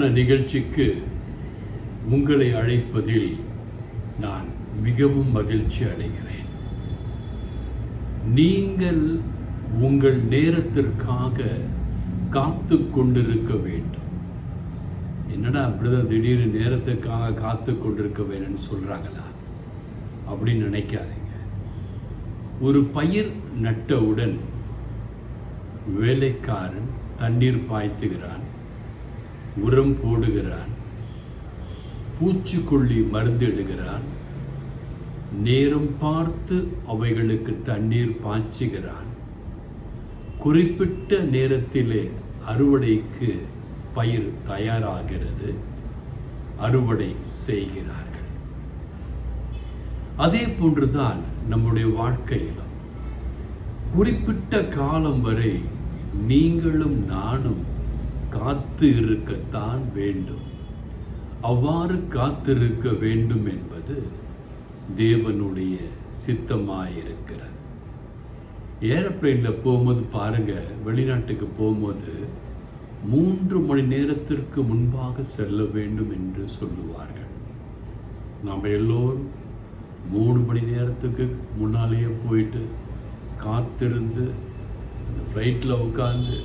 அருமையான நிகழ்ச்சிக்கு உங்களை அழைப்பதில் நான் மிகவும் மகிழ்ச்சி அடைகிறேன். நீங்கள் உங்கள் நேரத்திற்காக காத்து கொண்டிருக்க வேண்டும். என்னடா அப்படிதான் திடீர்னு நேரத்துக்காக காத்து கொண்டிருக்க வேணும்னு சொல்கிறாங்களா அப்படின்னு நினைக்காதீங்க. ஒரு பயிர் நட்டவுடன் வேலைக்காரன் தண்ணீர் பாய்த்துகிறான். உரம் போடுகிறான் பூச்சிக்கொல்லி மருந்திடுகிறான் நேரம் பார்த்து அவைகளுக்கு தண்ணீர் பாய்ச்சுகிறான். குறிப்பிட்ட நேரத்திலே அறுவடைக்கு பயிர் தயாராகிறது அறுவடை செய்கிறார்கள். அதே போன்றுதான் நம்முடைய வாழ்க்கையிலும். குறிப்பிட்ட காலம் வரை நீங்களும் நானும் காத்து இருக்கத்தான் வேண்டும். அவ்வாறு காத்திருக்க வேண்டும் என்பது தேவனுடைய சித்தமாயிருக்கிறது. ஏரோப்ளேனில் போகும்போது பாருங்க வெளிநாட்டுக்கு போகும்போது மூன்று மணி நேரத்திற்கு முன்பாக செல்ல வேண்டும் என்று சொல்லுவார்கள். நாம் எல்லோரும் மூணு மணி நேரத்துக்கு முன்னாலேயே போயிட்டு காத்திருந்து அந்த ஃப்ளைட்டில் உட்காந்து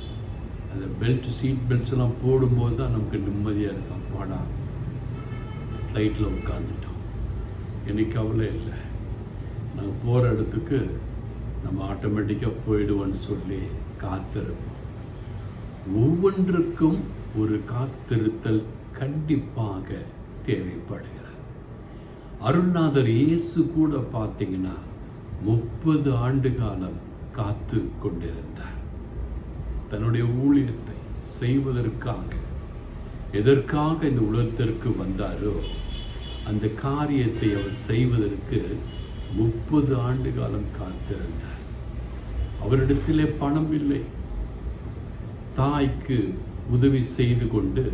அந்த பெல்ட் சீட் பெல்ட்ஸ் எல்லாம் போடும்போது தான் நமக்கு நிம்மதியாக இருக்கும். அப்பாடா ஃப்ளைட்டில் உட்காந்துட்டோம் எனக்கு அவளே இல்லை. நாங்கள் போகிற இடத்துக்கு நம்ம ஆட்டோமேட்டிக்காக போயிடுவோன்னு சொல்லி காத்திருப்போம். ஒவ்வொன்றுக்கும் ஒரு காத்திருத்தல் கண்டிப்பாக தேவைப்படுகிறது. அருள்நாதர் இயேசு கூட பார்த்தீங்கன்னா முப்பது ஆண்டு காலம் காத்து கொண்டிருந்தார். தன்னுடைய ஊழியத்தை செய்வதற்காக எதற்காக இந்த உலகத்திற்கு வந்தாரோ அந்த காரியத்தை அவர் செய்வதற்கு முப்பது ஆண்டு காலம் காத்திருந்தார். அவரிடத்திலே பணம் இல்லை. தாய்க்கு உதவி செய்து கொண்டு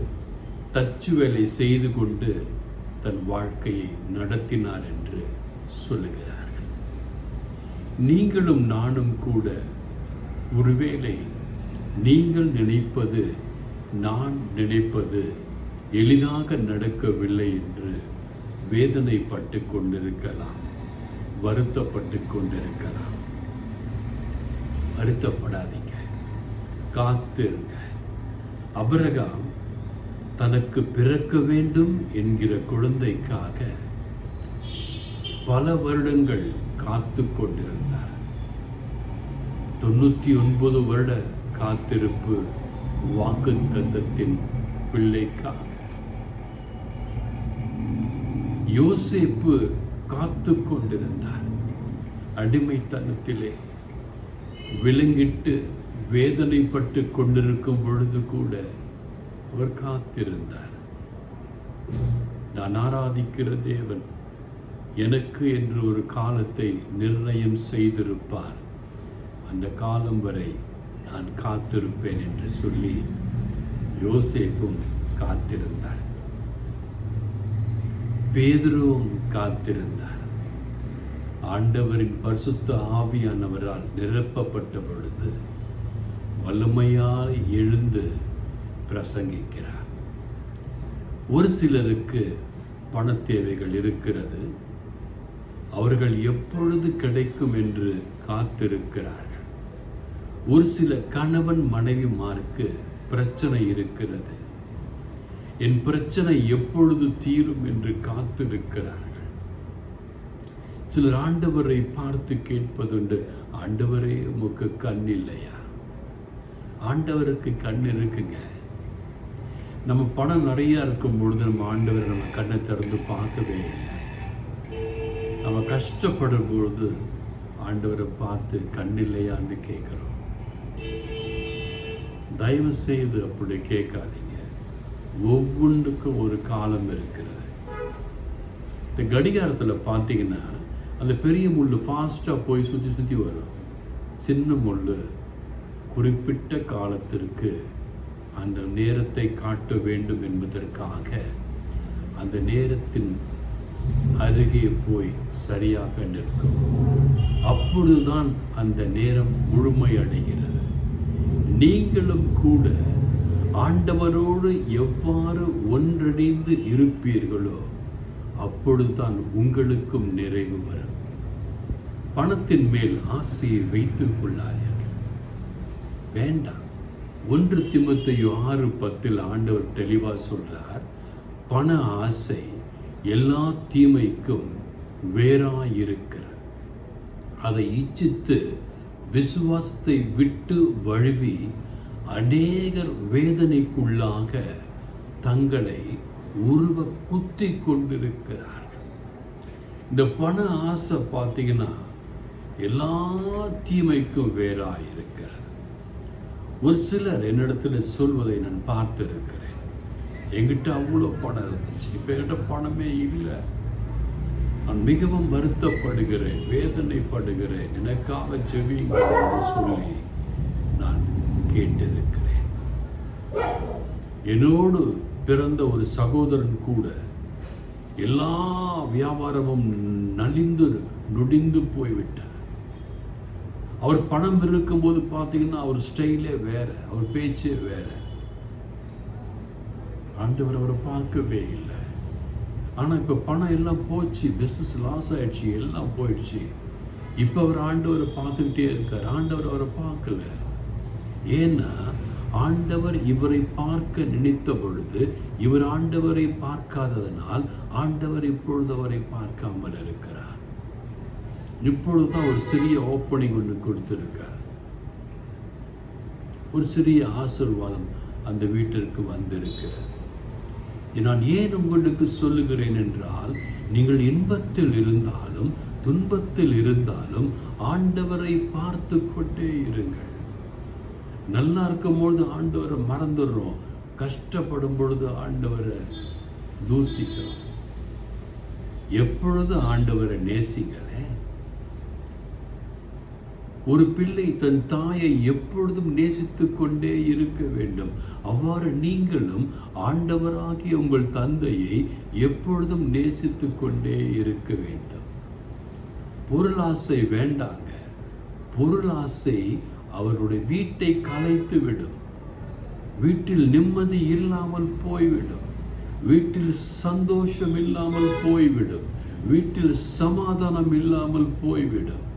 தச்சு வேலை செய்து கொண்டு தன் வாழ்க்கையை நடத்தினார் என்று சொல்லுகிறார்கள். நீங்களும் நானும் கூட ஒருவேளை நீங்கள் நினைப்பது நான் நினைப்பது எளிதாக நடக்கவில்லை என்று வேதனைப்பட்டு கொண்டிருக்கலாம் வருத்தப்பட்டு கொண்டிருக்கலாம். வருத்தப்படாதீங்க. காத்திருங்க. அபரகாம் தனக்கு பிறக்க வேண்டும் என்கிற குழந்தைக்காக பல வருடங்கள் காத்து கொண்டிருந்தார். தொண்ணூற்றி ஒன்பது வருட காத்திருப்பு வாக்கு தந்தத்தின் பிள்ளைக்காக யோசிப்பு காத்து கொண்டிருந்தார். அடிமைத்தனத்திலே விலங்கிட்டு வேதனைப்பட்டு கொண்டிருக்கும் பொழுது கூட அவர் காத்திருந்தார். நான் ஆராதிக்கிற தேவன் எனக்கு என்று ஒரு காலத்தை நிர்ணயம் செய்திருப்பார். அந்த காலம் வரை நான் காத்திருப்பேன் என்று சொல்லி யோசேப்பும் காத்திருந்தார். பேதுருவும் காத்திருந்தார். ஆண்டவரின் பரிசுத்த ஆவியானவரால் நிரப்பப்பட்ட பொழுது வல்லமையால் எழுந்து பிரசங்கிக்கிறார். ஒரு சிலருக்கு பண தேவைகள் இருக்கிறது. அவர்கள் எப்பொழுது கிடைக்கும் என்று காத்திருக்கிறார்கள். ஒரு சில கணவன் மனைவிமாருக்கு பிரச்சனை இருக்கிறது. என் பிரச்சனை எப்பொழுது தீரும் என்று காத்திருக்கிறார்கள். சிலர் ஆண்டவரை பார்த்து கேட்பதுண்டு ஆண்டவரே உமக்கு கண் இல்லையா? ஆண்டவருக்கு கண் இருக்குங்க. நம்ம பணம் நிறையா இருக்கும் பொழுது நம்ம ஆண்டவரை நம்ம கண்ணை திறந்து பார்க்கவே இல்லை. நம்ம கஷ்டப்படும் பொழுது ஆண்டவரை பார்த்து கண் இல்லையான்னு கேட்குறோம். தயவு செய்து அப்படி கேட்காதீங்க. ஒவ்வொன்றுக்கும் ஒரு காலம் இருக்கிறது. இந்த கடிகாரத்தில் பார்த்தீங்கன்னா அந்த பெரிய முள் ஃபாஸ்ட்டாக போய் சுற்றி சுற்றி வரும். சின்ன முள் குறிப்பிட்ட காலத்திற்கு அந்த நேரத்தை காட்ட வேண்டும் என்பதற்காக அந்த நேரத்தின் அருகே போய் சரியாக நிற்கும். அப்பொழுதுதான் அந்த நேரம் முழுமையடைகிறது. நீங்களும் கூட ஆண்டவரோடு எவ்வாறு ஒன்றிணைந்து இருப்பீர்களோ அப்பொழுதுதான் உங்களுக்கும் நிறைவு வரும். பணத்தின் மேல் ஆசையை வைத்துக் கொள்ளாதீர்கள். வேண்டாம். ஒன்று திமுத்தையோ ஆறு பத்தில் ஆண்டவர் தெளிவாக சொல்றார் பண ஆசை எல்லா தீமைக்கும் வேறாயிருக்கிறது அதை இச்சித்து விசுவாசத்தை விட்டு வழுவி அநேகர் வேதனைக்குள்ளாக தங்களை உருவ குத்தி கொண்டிருக்கிறார்கள். இந்த பண ஆசை பார்த்தீங்கன்னா எல்லா தீமைக்கும் வேறாக இருக்கிறது ஒரு சிலர் என்னிடத்தில் சொல்வதை நான் பார்த்துருக்கிறேன். என்கிட்ட அவ்வளோ பணம் இருந்துச்சு. இப்போ என்கிட்ட பணமே இல்லை. நான் மிகவும் வருத்தப்படுகிறேன் வேதனைப்படுகிறேன். எனக்காக ஜெபியுங்கள் என்று சொல்லி நான் கேட்டிருக்கிறேன். என்னோடு பிறந்த ஒரு சகோதரன் கூட எல்லா வியாபாரமும் நலிந்து நொடிந்து போய்விட்டார். அவர் பணம் இருக்கும்போது பார்த்தீங்கன்னா அவர் ஸ்டைலே வேற அவர் பேச்சே வேற. ஆண்டவர் அவரை பார்க்கவே இல்லை. ஆனால் இப்போ பணம் எல்லாம் போச்சு பிஸ்னஸ் லாஸ் ஆகிடுச்சு எல்லாம் போயிடுச்சு. இப்போ அவர் ஆண்டவரை பார்த்துக்கிட்டே இருக்கார். ஆண்டவர் அவரை பார்க்கல. ஏன்னா ஆண்டவர் இவரை பார்க்க நினைத்த பொழுது இவர் ஆண்டவரை பார்க்காததனால் ஆண்டவர் இப்பொழுது அவரை பார்க்காமல் இருக்கிறார். இப்பொழுது தான் ஒரு சிறிய ஓப்பனிங் ஒன்று கொடுத்துருக்கார். ஒரு சிறிய ஆசிர்வாதம் அந்த வீட்டிற்கு வந்திருக்கிறார் நான் ஏன் உங்களுக்கு சொல்லுகிறேன் என்றால் நீங்கள் இன்பத்தில் இருந்தாலும் துன்பத்தில் இருந்தாலும் ஆண்டவரை பார்த்து கொண்டே இருங்கள். நல்லா இருக்கும் பொழுது ஆண்டவரை மறந்துடுறோம். கஷ்டப்படும் பொழுது ஆண்டவரை தூசிக்கிறோம். எப்பொழுது ஆண்டவரை நேசிங்க ஒரு பிள்ளை தன் தாயை எப்பொழுதும் நேசித்து கொண்டே இருக்க வேண்டும். அவ்வாறு நீங்களும் ஆண்டவராகிய உங்கள் தந்தையை எப்பொழுதும் நேசித்து கொண்டே இருக்க வேண்டும். பொருளாசை வேண்டாங்க. பொருளாசை அவருடைய வீட்டை கலைத்து விடும். வீட்டில் நிம்மதி இல்லாமல் போய்விடும். வீட்டில் சந்தோஷம் இல்லாமல் போய்விடும். வீட்டில் சமாதானம் இல்லாமல் போய்விடும்.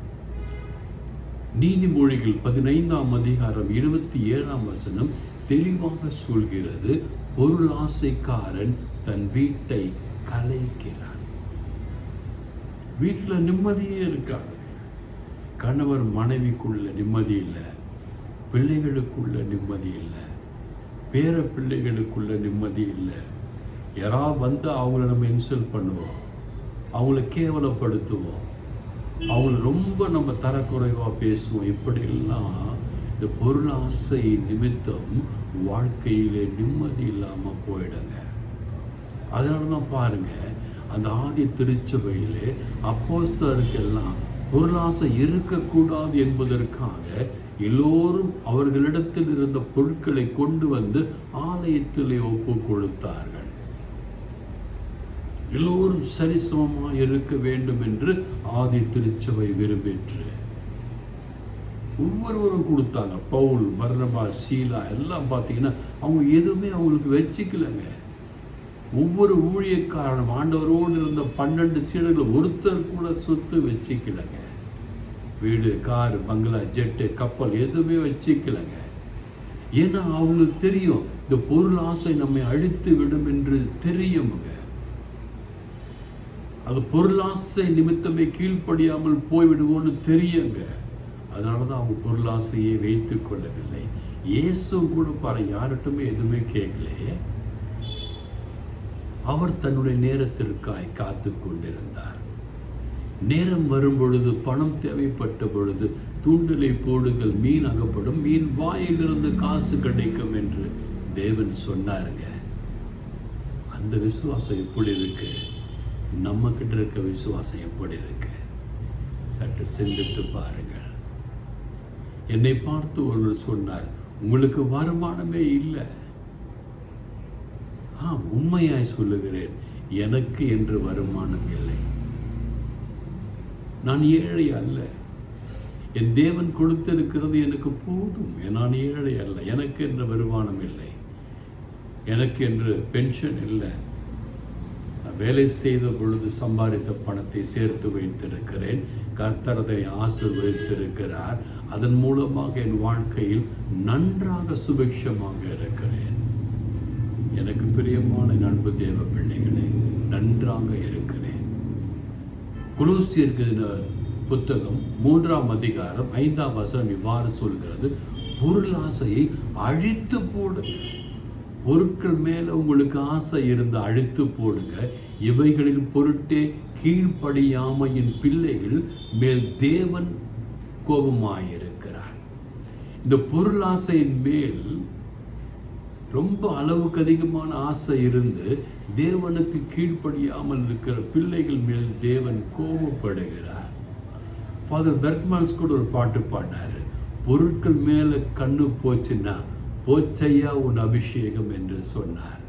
நீதிமொழிகள் பதினைந்தாம் அதிகாரம் இருபத்தி ஏழாம் வசனம் தெளிவாக சொல்கிறது பொருள் ஆசைக்காரன் தன் வீட்டை கலைக்கிறான். வீட்டில் நிம்மதியே இருக்காது கணவர் மனைவிக்குள்ள நிம்மதி இல்லை பிள்ளைகளுக்குள்ள நிம்மதி இல்லை பேர பிள்ளைகளுக்குள்ள நிம்மதி இல்லை. யாராவது வந்து அவங்கள நம்ம இன்சல்ட் பண்ணுவோம் அவங்கள கேவலப்படுத்துவோம். அவங்கள ரொம்ப நம்ம தரக்குறைவாக பேசுவோம். எப்படிலாம் இந்த பொருள் ஆசை நிமித்தம் வாழ்க்கையிலே நிம்மதி இல்லாமல் போயிடுங்க. அதனால தான் பாருங்க அந்த ஆதி திருச்சபையிலே அப்போஸ்தருக்கெல்லாம் பொருளாசை இருக்கக்கூடாது என்பதற்காக எல்லோரும் அவர்களிடத்தில் இருந்த பொருட்களை கொண்டு வந்து ஆலயத்திலே ஒப்பு கொடுத்தார்கள். எல்லோரும் சரிசமமாக இருக்க வேண்டும் என்று ஆதி திருச்சபை விரும்பிற்று. ஒவ்வொருவரும் கொடுத்தாங்க. பவுல் பர்ணபா ஷீலா எல்லாம் பார்த்தீங்கன்னா அவங்க எதுவுமே அவங்களுக்கு வச்சுக்கலங்க. ஒவ்வொரு ஊழியக்காரனும் ஆண்டவரோடு இருந்த பன்னெண்டு சீடர்கள் ஒருத்தர் கூட சொத்து வச்சுக்கலங்க. வீடு கார் பங்களா ஜெட்டு கப்பல் எதுவுமே வச்சுக்கலங்க. ஏன்னா அவங்களுக்கு தெரியும் இந்த பொருள் ஆசை நம்மை அழித்து விடும் என்று தெரியுமுங்க. அது பொருளாசை நிமித்தமே கீழ்ப்படியாமல் போய்விடுவோன்னு தெரியுங்க. அதனால தான் அவங்க பொருளாசையை வைத்து கொள்ளவில்லை. இயேசு கூட பாரு யார்கிட்டுமே எதுவுமே கேட்கலையே அவர் தன்னுடைய நேரத்திற்காய் காத்து கொண்டிருந்தார். நேரம் வரும் பொழுது பணம் தேவைப்பட்ட பொழுது தூண்டலை போடுங்கள் மீன் அகப்படும் மீன் வாயிலிருந்து காசு கிடைக்கும் என்று தேவன் சொன்னாருங்க. அந்த விசுவாசம் எப்படி இருக்கு? நம்ம கிட்ட இருக்க விசுவாசம் எப்படி இருக்கு? சற்று சிந்தித்து பாருங்கள். என்னை பார்த்து ஒருவர் சொன்னார் உங்களுக்கு வருமானமே இல்லை. ஆ உண்மையாய் சொல்லுகிறேன் எனக்கு என்று வருமானம் இல்லை. நான் ஏழை அல்ல. என் தேவன் கொடுத்திருக்கிறது எனக்கு போதும். நான் ஏழை அல்ல. எனக்கு என்ற வருமானம் இல்லை. எனக்கு என்று பென்ஷன் இல்லை. வேலை செய்த பொழுது சம்பாதித்த பணத்தை சேர்த்து வைத்திருக்கிறேன். கர்த்தரதை ஆசிர்வதித்திருக்கிறார். அதன் மூலமாக என் வாழ்க்கையில் நன்றாக சுபிக்ஷமாக இருக்கிறேன். எனக்கு பிரியமான நண்பு தேவ பிள்ளைகளே நன்றாக இருக்கிறேன். குலூசியருக்கு புத்தகம் மூன்றாம் அதிகாரம் ஐந்தாம் வசனம் இவ்வாறு சொல்கிறது பொருள் ஆசையை அழித்து போடு. பொருட்கள் மேலே உங்களுக்கு ஆசை இருந்து அழித்து போடுங்க. இவைகளில் பொருட்டே கீழ்ப்படியாமையின் பிள்ளைகள் மேல் தேவன் கோபமாயிருக்கிறார். இந்த பொருள் ஆசையின் மேல் ரொம்ப அளவுக்கு அதிகமான ஆசை இருந்து தேவனுக்கு கீழ்ப்படியாமல் இருக்கிற பிள்ளைகள் மேல் தேவன் கோபப்படுகிறார். ஃபாதர் பெர்க்மான்ஸ் கூட ஒரு பாட்டு பாடினாரு பொருட்கள் மேலே கண்ணு போச்சுன்னா போச்சையா உன் அபிஷேகம்? என்று சொன்னார்.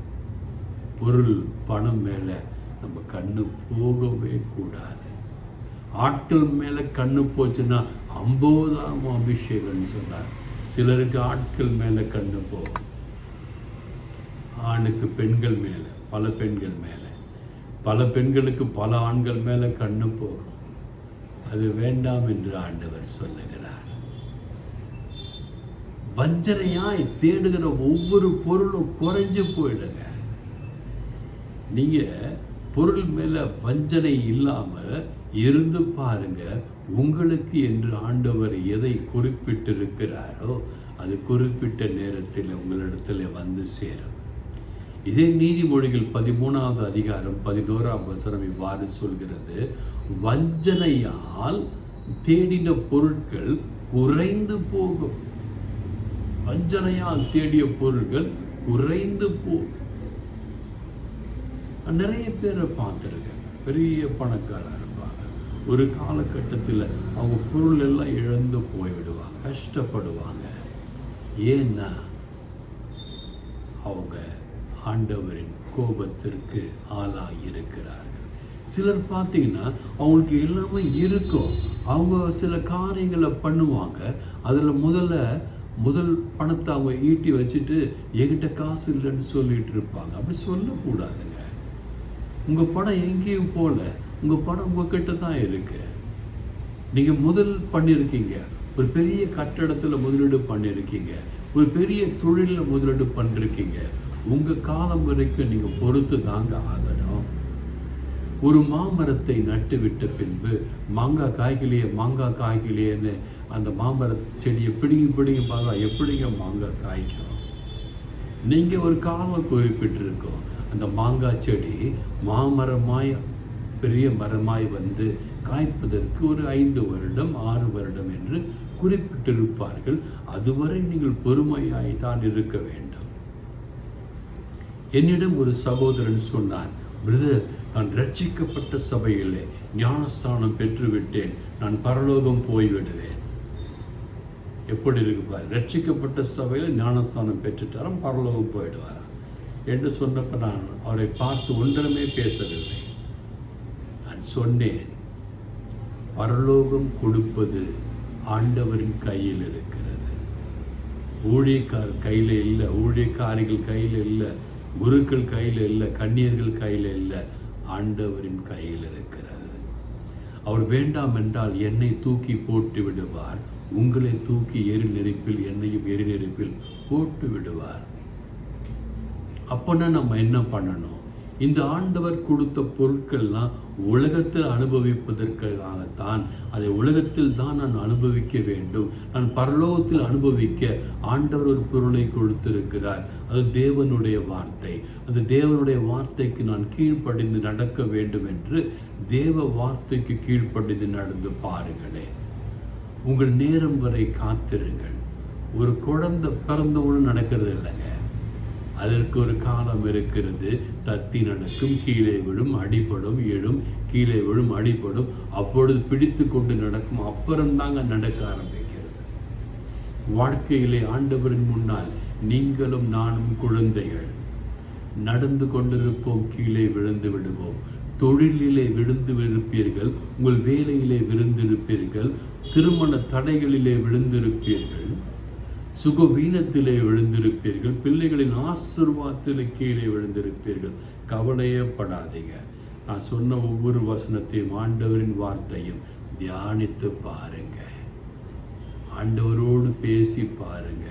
பொருள் பணம் மேலே நம்ம கண்ணு போகவே கூடாது. ஆட்கள் மேலே கண்ணு போச்சுன்னா ஐம்பதாம் அபிஷேகம்னு சொன்னார். சிலருக்கு ஆட்கள் மேலே கண்ணு போகும். ஆணுக்கு பெண்கள் மேலே பல பெண்கள் மேலே. பல பெண்களுக்கு பல ஆண்கள் மேலே கண்ணு போகும். அது வேண்டாம் என்று ஆண்டவர் சொல்லுகிறார். வஞ்சனையாய் தேடுகிற ஒவ்வொரு பொருளும் குறைஞ்சு போயிடுங்க. நீங்க பொருள் மேல வஞ்சனை இல்லாம இருந்து பாருங்க உங்களுக்கு என்று ஆண்டவர் எதை குறிப்பிட்டிருக்கிறாரோ அது குறிப்பிட்ட நேரத்தில் உங்களிடத்தில் வந்து சேரும். இதே நீதிமொழிகள் பதிமூணாவது அதிகாரம் பதினோராம் வசனம் இவ்வாறு சொல்கிறது வஞ்சனையால் தேடின பொருட்கள் குறைந்து போகும். வஞ்சனையால் தேடிய பொருட்கள் குறைந்து போகும் நிறைய பேரை பார்த்துருக்கேன். பெரிய பணக்காரர் இருப்பாங்க ஒரு காலகட்டத்தில் அவங்க பொருள் எல்லாம் இழந்து போய்விடுவாங்க கஷ்டப்படுவாங்க. ஏன்னா அவங்க ஆண்டவரின் கோபத்திற்கு ஆளாகி இருக்கிறார்கள் சிலர் பார்த்தீங்கன்னா அவங்களுக்கு எல்லாமே இருக்கும். அவங்க சில காரியங்களை பண்ணுவாங்க. அதில் முதல்ல முதல் பணத்தை அவங்க ஈட்டி வச்சுட்டு என்கிட்ட காசு இல்லைன்னு சொல்லிட்டு இருப்பாங்க. அப்படி சொல்லக்கூடாது. உங்கள் படம் எங்கேயும் போகல. உங்கள் படம் உங்ககிட்ட தான் இருக்கு. நீங்கள் முதல் பண்ணியிருக்கீங்க. ஒரு பெரிய கட்டடத்தில் முதலீடு பண்ணியிருக்கீங்க. ஒரு பெரிய தொழிலில் முதலீடு பண்ணிருக்கீங்க உங்கள் காலம் வரைக்கும் நீங்கள் பொறுத்து தாங்க ஆகணும். ஒரு மாமரத்தை நட்டு விட்ட பின்பு மாங்காய் காய்களையே மாங்காய் காய்களையேன்னு அந்த மாமர செடியை பிடிங்கி பிடிங்கி பார்த்தா எப்படிங்க மாங்காய் காய்க்கும்? நீங்கள் ஒரு காலம் குறிப்பிட்டிருக்கோம். அந்த மாங்காய் செடி மாமரமாய் பெரிய மரமாய் வந்து காய்ப்பதற்கு ஒரு ஐந்து வருடம் ஆறு வருடம் என்று குறிப்பிட்டிருப்பார்கள். அதுவரை நீங்கள் பொறுமையாய் தான் இருக்க வேண்டும். என்னிடம் ஒரு சகோதரன் சொன்னான் பிரதர் நான் ரட்சிக்கப்பட்ட சபையிலே ஞானஸ்தானம் பெற்றுவிட்டேன். நான் பரலோகம் போய்விடுவேன். எப்படி இருக்குப்பார் ரட்சிக்கப்பட்ட சபையில் ஞானஸ்தானம் பெற்றுட்டாராம் பரலோகம் போயிடுவார். என்று சொன்னப்ப நான் அவரை பார்த்து ஒன்றுமே பேசவில்லை. நான் சொன்னேன் பரலோகம் கொடுப்பது ஆண்டவரின் கையில் இருக்கிறது. ஊழியக்கார் கையில் இல்லை ஊழியக்காரிகள் கையில் இல்லை குருக்கள் கையில் இல்லை கண்ணியர்கள் கையில் இல்லை ஆண்டவரின் கையில் இருக்கிறது. அவர் வேண்டாம் என்றால் என்னை தூக்கி போட்டு விடுவார். உங்களை தூக்கி எரி நெருப்பில் என்னையும் எரி நெருப்பில் போட்டு விடுவார். அப்போனா நம்ம என்ன பண்ணணும்? இந்த ஆண்டவர் கொடுத்த பொருட்கள்லாம் உலகத்தில் அனுபவிப்பதற்காகத்தான் அதை உலகத்தில் தான் நான் அனுபவிக்க வேண்டும். நான் பரலோகத்தில் அனுபவிக்க ஆண்டவர் ஒரு பொருளை கொடுத்திருக்கிறார். அது தேவனுடைய வார்த்தை. அந்த தேவனுடைய வார்த்தைக்கு நான் கீழ்ப்படிந்து நடக்க வேண்டும் என்று தேவ வார்த்தைக்கு கீழ்ப்படிந்து நடந்து பாருங்களேன். உங்கள் நேரம் வரை காத்திருங்கள். ஒரு குழந்தை பிறந்தவுடன் நடக்கிறது இல்லைங்க. அதற்கு ஒரு காலம் இருக்கிறது. தத்தி நடக்கும் கீழே விழும் அடிபடும் எழும் கீழே விழும் அடிபடும். அப்பொழுது பிடித்து கொண்டு நடக்கும் அப்புறம்தாங்க நடக்க ஆரம்பிக்கிறது. வாழ்க்கையிலே ஆண்டவரின் முன்னால் நீங்களும் நானும் குழந்தைகள். நடந்து கொண்டிருப்போம் கீழே விழுந்து விடுவோம். தொழிலிலே விழுந்து இருப்பீர்கள் உங்கள் வேலையிலே விழுந்திருப்பீர்கள் திருமண தடைகளிலே விழுந்திருப்பீர்கள். சுகவீனத்திலே விழுந்திருப்பீர்கள். பிள்ளைகளின் ஆசிர்வாதத்தில் கீழே விழுந்திருப்பீர்கள். கவலையப்படாதீங்க. நான் சொன்ன ஒவ்வொரு வசனத்தையும் ஆண்டவரின் வார்த்தையும் தியானித்து பாருங்க. ஆண்டவரோடு பேசி பாருங்க.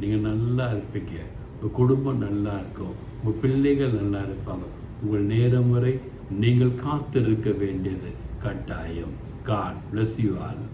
நீங்கள் நல்லா இருப்பீங்க. உங்கள் குடும்பம் நல்லா இருக்கும். உங்கள் பிள்ளைகள் நல்லா இருப்பாங்க. உங்கள் நேரம் வரை நீங்கள் காத்திருக்க வேண்டியது கட்டாயம். God bless you all